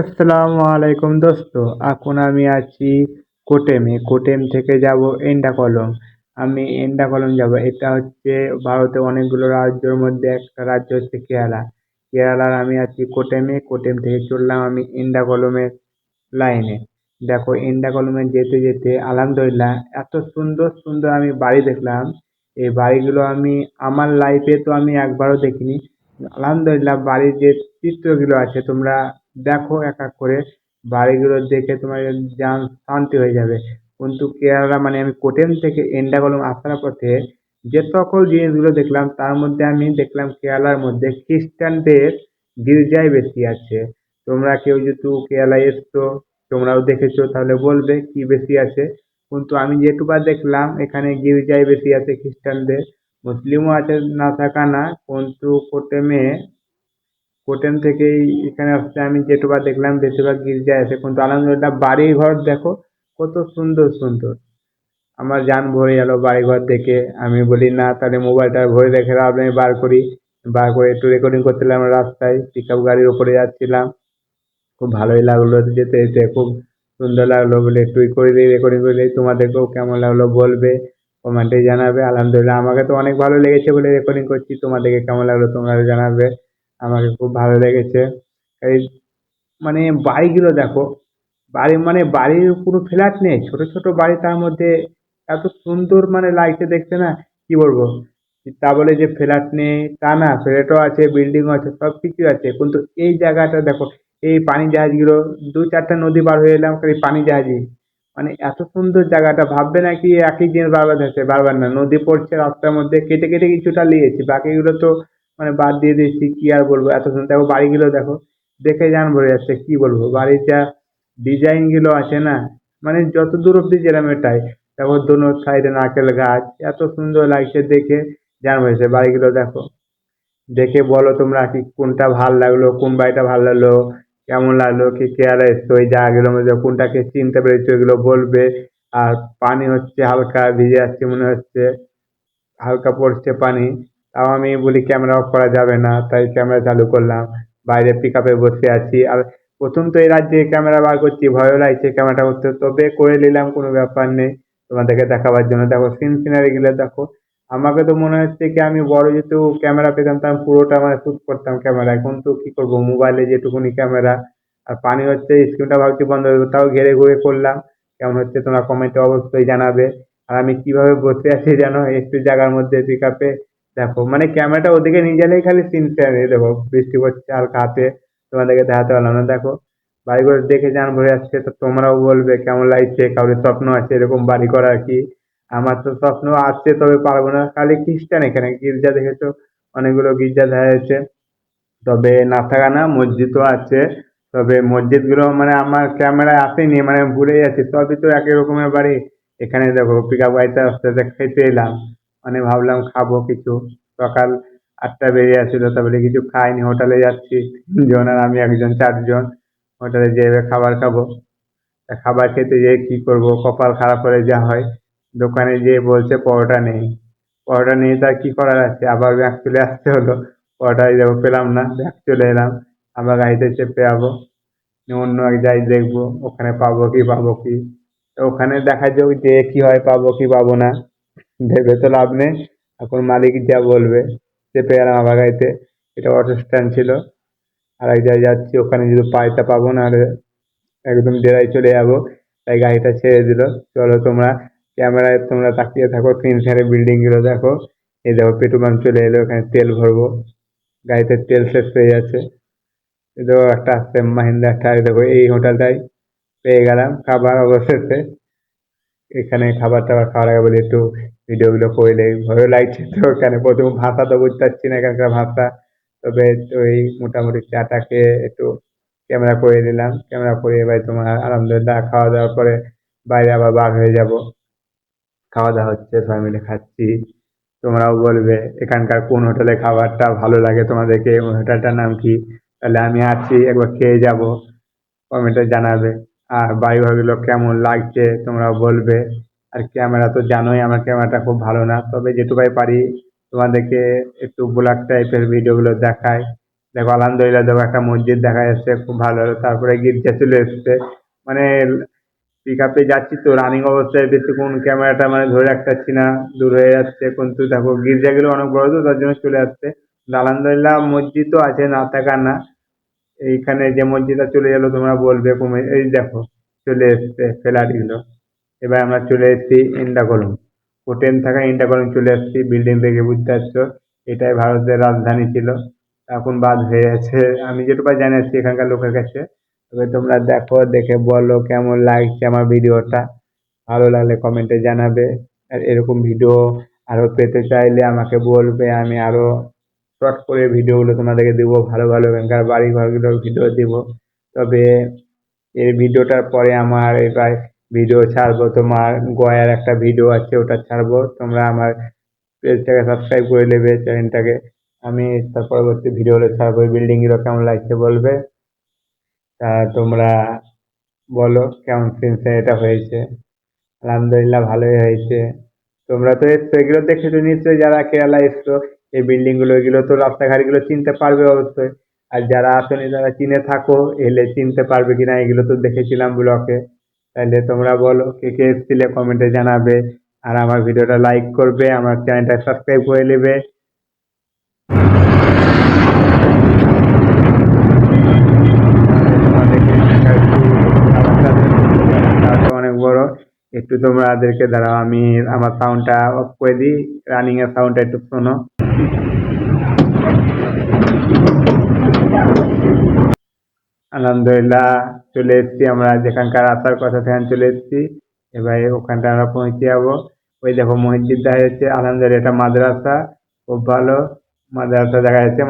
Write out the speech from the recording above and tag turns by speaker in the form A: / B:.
A: আসসালামু আলাইকুম দোস্ত, এখন আমি আছি কোটেমে। কোটেম থেকে যাব এন্ডাকলম। আমি এন্ডাকলম যাব। এটা হচ্ছে ভারতের অনেকগুলো রাজ্যের মধ্যে একটা রাজ্য হচ্ছে কেরালা। কেরালার আমি আছি কোটেমে। কোটেম থেকে চললাম আমি এন্ডাকলমের লাইনে। দেখো, এন্ডাকলমে যেতে যেতে আলহামদুলিল্লাহ এত সুন্দর সুন্দর আমি বাড়ি দেখলাম। এই বাড়িগুলো আমি, আমার লাইফে তো আমি একবারও দেখিনি। আলহামদুলিল্লাহ বাড়ির যে চিত্রগুলো আছে, তোমরা দেখো এক এক করে বাড়িগুলো দেখে তোমার জান শান্তি হয়ে যাবে। কিন্তু কেরালা মানে আমি কোটেম থেকে এন্ডাকলম আসার পথে যে সকল জিনিসগুলো দেখলাম, তার মধ্যে আমি দেখলাম কেরালার মধ্যে খ্রিস্টানদের গির্জাই বেশি আছে। তোমরা কেউ যেহেতু কেরালায় এসছো, তোমরাও দেখেছ, তাহলে বলবে কি বেশি আছে। কিন্তু আমি যেটুকু দেখলাম, এখানে গির্জাই বেশি আছে খ্রিস্টানদের। মুসলিমও আছে না থাকা না, কিন্তু কোটেমে কোটেম থেকেই এখানে আসতে আমি যেটুকু দেখলাম, বেশিরভাগ গির্জায় আছে কিন্তু আলহামদুলিল্লাহ বাড়ি ঘর দেখো কত সুন্দর সুন্দর। আমার জান ভরে গেল বাড়ি ঘর দেখে। আমি বলি, না, তাহলে মোবাইলটা ভরে রেখে নেই বার করি। বার করে একটু রেকর্ডিং করছিলাম রাস্তায় পিক আপ গাড়ির ওপরে যাচ্ছিলাম। খুব ভালোই লাগল যেতে যেতে খুব সুন্দর লাগল বলে একটু করে দিই রেকর্ডিং করে দিই। তোমাদেরকেও কেমন লাগল বলবে কমেন্টে জানাবে। আলহামদুলিল্লাহ, আমাকে তো অনেক ভালো লেগেছে বলে রেকর্ডিং করছি। তোমাদেরকে কেমন লাগল তোমরাও জানাবে। আমাকে খুব ভালো লেগেছে। এই মানে বাড়িগুলো দেখো, বাড়ি মানে বাড়ির পুরো ফ্ল্যাট নেই, ছোট ছোট বাড়ি তার মধ্যে এত সুন্দর মানে লাগছে দেখতে না, কি বলব? তা বলে যে ফ্ল্যাট নেই, তা না ফ্ল্যাটও আছে বিল্ডিংও আছে, সব কিছু আছে। কিন্তু এই জায়গাটা দেখো, এই পানি জাহাজগুলো, দু চারটা নদী পার হয়ে এলাম, খালি পানি জাহাজই। মানে এত সুন্দর জায়গাটা, ভাববে না কি একই জিনিস বারবার দেখছে বারবার না, নদী পড়ছে রাস্তার মধ্যে, কেটে কেটে কিছুটা নিয়েছি বাকিগুলো তো মানে বাদ দিয়ে দিয়েছি, কি আর বলব? এত সুন্দর। দেখো, বাড়িগুলো দেখো। দেখে যান ভরে যাচ্ছে, কি বলব? বাড়ির যা ডিজাইনগুলো আছে না মানে যত দূর অব্দি যেরকম এটাই। দেখো দোনো সাইডে নারকেল গাছ, এত সুন্দর লাগছে দেখে যান ভরে যাচ্ছে। বাড়িগুলো দেখো। দেখে বলো তোমরা কি কোনটা ভালো লাগল, কোন বাড়িটা ভালো লাগল, কেমন লাগল, কি কেয়ারে এসছো ওই জায়গাগুলোর মধ্যে, কোনটাকে চিনতে পেরেছ, এগুলো বলবে। আর পানি হচ্ছে হালকা ভিজে যাচ্ছে মনে হচ্ছে, হালকা পড়ছে পানি। তাও আমি বলি ক্যামেরা অফ করা যাবে না, তাই ক্যামেরা চালু করলাম। বাইরে পিক আপে বসে আছি। আর প্রথম তো এই রাজ্যে ক্যামেরা বার করছি, ভয়ও লাগছে ক্যামেরাটা করতে। তবে করে নিলাম, কোনো ব্যাপার নেই। তোমাদেরকে দেখাবার জন্য। দেখো সিন সিনারিগুলো দেখো, আমাকে তো মনে হচ্ছে কি আমি বড় যেহেতু ক্যামেরা পেতাম, তার পুরোটা মানে শ্যুট করতাম ক্যামেরায় তো কি করব? মোবাইলে যেটুকুনি ক্যামেরা আর পানি হচ্ছে স্ক্রিনটা ভাবছি বন্ধ হয়ে তাও ঘেরে ঘুরে করলাম। কেমন হচ্ছে তোমরা কমেন্টে অবশ্যই জানাবে। আর আমি কীভাবে বসে আছি জানো, একটু জায়গার মধ্যে পিক আপে দেখো মানে ক্যামেরাটা ওদিকে নিয়ে গেলেই খালি সিন দেখো বৃষ্টি পড়ছে হালকা হাতে, তোমাদেরকে দেখাতে পারলাম না। দেখো, বাড়িঘর দেখে যান ভরে আসছে তো তোমরাও বলবে কেমন লাগছে, কারোর স্বপ্ন আছে এরকম বাড়ি করার কি? আমার তো স্বপ্ন আছে, তবে পারব না। খালি খ্রিস্টান এখানে, গির্জা দেখেছ? অনেকগুলো গির্জা দেখা যাচ্ছে। তবে না থাকা না মসজিদও আছে। তবে মসজিদগুলো মানে আমার ক্যামেরায় আসেনি মানে ভুলে যাচ্ছি। সবই তো একই রকমের বাড়ি। এখানে দেখো পিক আপ গাড়িতে আস্তে আস্তে খেতে এলাম। মানে ভাবলাম খাব কিছু। সকাল আটটা বেরিয়ে আসছিল তারপরে কিছু খাইনি, হোটেলে যাচ্ছি তিনজন আর আমি একজন, চারজন। হোটেলে যেয়ে খাবার খাব। খাবার খেতে যেয়ে কী করব? কপাল খারাপ করে যা হয়। দোকানে যেয়ে বলছে পরোটা নেই। পরোটা নেই তার কী করার আছে? আবার ব্যাগ চলে আসতে হলো। পরোটা যাব পেলাম না, ব্যাগ চলে এলাম। আবার গাড়িতে চেপে যাব। অন্য এক জায়গায় দেখব, ওখানে পাবো কি পাবো কি। ওখানে দেখা যাক যে কী হয়, পাবো কি, পাবো না। ভেবে তো লাভ নেই। এখন মালিক যা বলবে চেপে গেলাম আবার গাড়িতে এটা অটো স্ট্যান্ড ছিল। আর এক জায়গায় যাচ্ছি, ওখানে যদি পাই পাবো না একদম ডেরায় চলে যাব। তাই গাড়িটা ছেড়ে দিল। চলো তোমরা ক্যামেরায় তোমরা তাকিয়ে থাকো, তিন ধারে বিল্ডিংগুলো দেখো। এই দেখো, পেট্রোল পাম্প চলে এলো, এখানে তেল ভরবো। গাড়িতে তেল শেষ হয়ে যাচ্ছে। দেখো, একটা আসছে মাহিন্দ্রা একটা দেখো, এই হোটেলটাই পেয়ে গেলাম। খাবার অবশেষে এখানে খাবার টাবার খাওয়ার আগে বলি, একটু ভিডিওগুলো করলে ভয়ও লাগছে। তো এখানে প্রথম ভাষা তো বুঝতে পারছি না এখানকার ভাষা। তবে ওই মোটামুটি চাটা খেয়ে একটু ক্যামেরা করে নিলাম। ক্যামেরা করে এবার তোমার আলহামদুলিল্লাহ খাওয়া দাওয়ার পরে বাইরে আবার বার হয়ে যাব। খাওয়া দাওয়া হচ্ছে, সবাই মিলে খাচ্ছি। তোমরাও বলবে, এখানকার কোন হোটেলে খাবারটা ভালো লাগে তোমাদেরকে? হোটেলটার নাম কি? তাহলে আমি আছি একবার খেয়ে যাব। কমেন্টে জানাবে। আর বাড়ি ঘরগুলো কেমন লাগছে তোমরাও বলবে। আর ক্যামেরা তো জানোই আমার ক্যামেরাটা খুব ভালো না। তবে যেটুকাই পারি তোমাদেরকে একটু ব্লগ টাইপের ভিডিওগুলো দেখাই। দেখো, আলহামদুলিল্লাহ দেখো, একটা মসজিদ দেখা যাচ্ছে, খুব ভালো। তারপরে গির্জা চলে এসছে। মানে পিক আপে যাচ্ছি তো রানিং অবস্থায় বেশিক্ষণ ক্যামেরাটা মানে ধরে রাখতে পারছি না, দূর হয়ে যাচ্ছে। কিন্তু দেখো, গির্জাগুলো অনেক বড় তো, তার জন্য চলে আসছে। আলহামদুলিল্লাহ মসজিদও আছে, না থাকার না। এইখানে যে মসজিদটা চলে গেলো, তোমরা বলবে কমে এই দেখো, চলে এসছে ফ্ল্যাটগুলো এবার আমরা চলে এসেছি ইন্দাকলম। হোটেল থাকা ইন্দাকলম চলে এসেছি বিল্ডিং দেখে বুঝতে পারছ। এটাই ভারতের রাজধানী ছিল। এখন বাদ হয়ে গেছে আমি যেটুকু জানি আছি এখানকার লোকের কাছে। তবে তোমরা দেখো, দেখে বলো কেমন লাগছে আমার ভিডিওটা। ভালো লাগলে কমেন্টে জানাবে। আর এরকম ভিডিও আরও পেতে চাইলে আমাকে বলবে। আমি আরও শর্ট করে ভিডিওগুলো তোমাদেরকে দেবো। ভালো ভালো এখানকার বাড়ি ঘরগুলোর ভিডিও দেবো। তবে এই ভিডিওটার পরে আমার এবার ভিডিও ছাড়বো, তোমার গয়ার একটা ভিডিও আছে, ওটা ছাড়বো। তোমরা আমার পেজটাকে সাবস্ক্রাইব করে নেবে চ্যানেলটাকে আমি তার পরবর্তী ভিডিওগুলো ছাড়বো। বিল্ডিংগুলো কেমন লাগছে বলবে? তা তোমরা বলো কেমন সিনসে এটা হয়েছে। আলহামদুলিল্লাহ ভালোই হয়েছে। তোমরা তো এসছো, এগুলো দেখেছ নিশ্চয়ই যারা কেরালা এসছো, এই বিল্ডিংগুলো এগুলো তো রাস্তাঘাটগুলো চিনতে পারবে অবশ্যই। আর যারা আসেনি, তারা চিনে থাকো, এলে চিনতে পারবে কিনা, এগুলো তো দেখেছিলাম ব্লকে তাহলে তোমরা বলো, কে কে এসছিলে কমেন্টে জানাবে। আর আমার ভিডিওটা লাইক করবে, আমার চ্যানেলটা সাবস্ক্রাইব করে নেবে। অনেক বড়, একটু তোমাদেরকে দাঁড়াও, আমি আমার সাউন্ডটা অফ করে দিই রানিং এর সাউন্ডটা একটু শোনো। আলহামদুলিল্লাহ, চলে এসেছি আমরা যেখানকার আসার কথা সেখানে চলে এসেছি। এবার ওখানটা আমরা পৌঁছে যাব। ওই দেখো মসজিদ দেখা যাচ্ছে আলহামদুলিল্লাহ এটা মাদ্রাসা। খুব ভালো। মাদ্রাসা দেখা যাচ্ছে